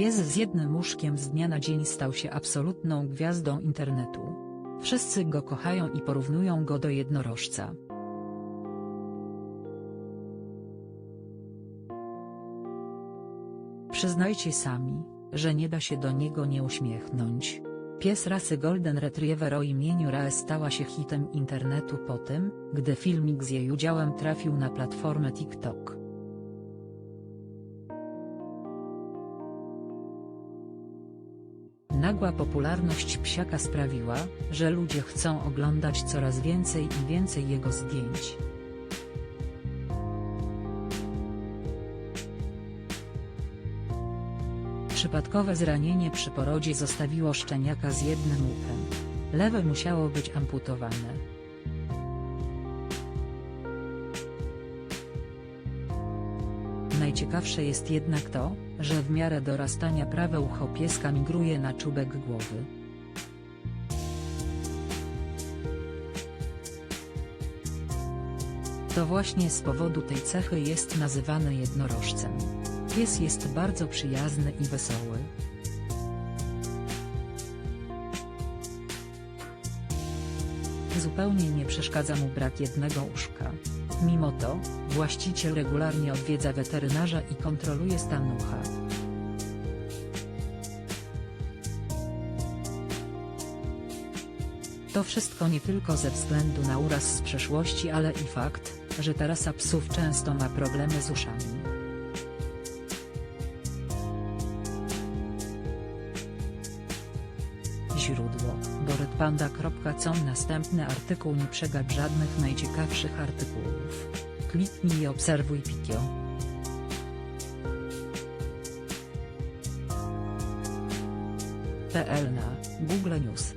Pies z jednym łóżkiem z dnia na dzień stał się absolutną gwiazdą internetu. Wszyscy go kochają i porównują go do jednorożca. Przyznajcie sami, że nie da się do niego nie uśmiechnąć. Pies rasy Golden Retriever o imieniu Rae stała się hitem internetu po tym, gdy filmik z jej udziałem trafił na platformę TikTok. Nagła popularność psiaka sprawiła, że ludzie chcą oglądać coraz więcej i więcej jego zdjęć. Przypadkowe zranienie przy porodzie zostawiło szczeniaka z jednym uchem. Lewe musiało być amputowane. Najciekawsze jest jednak to, że w miarę dorastania prawe ucho pieska migruje na czubek głowy. To właśnie z powodu tej cechy jest nazywany jednorożcem. Pies jest bardzo przyjazny i wesoły. Zupełnie nie przeszkadza mu brak jednego uszka. Mimo to, właściciel regularnie odwiedza weterynarza i kontroluje stan ucha. To wszystko nie tylko ze względu na uraz z przeszłości ale i fakt, że ta rasa psów często ma problemy z uszami. Źródło: boretpanda.com Następny artykuł Nie przegap żadnych najciekawszych artykułów. Kliknij i obserwuj Pikio. PL na Google News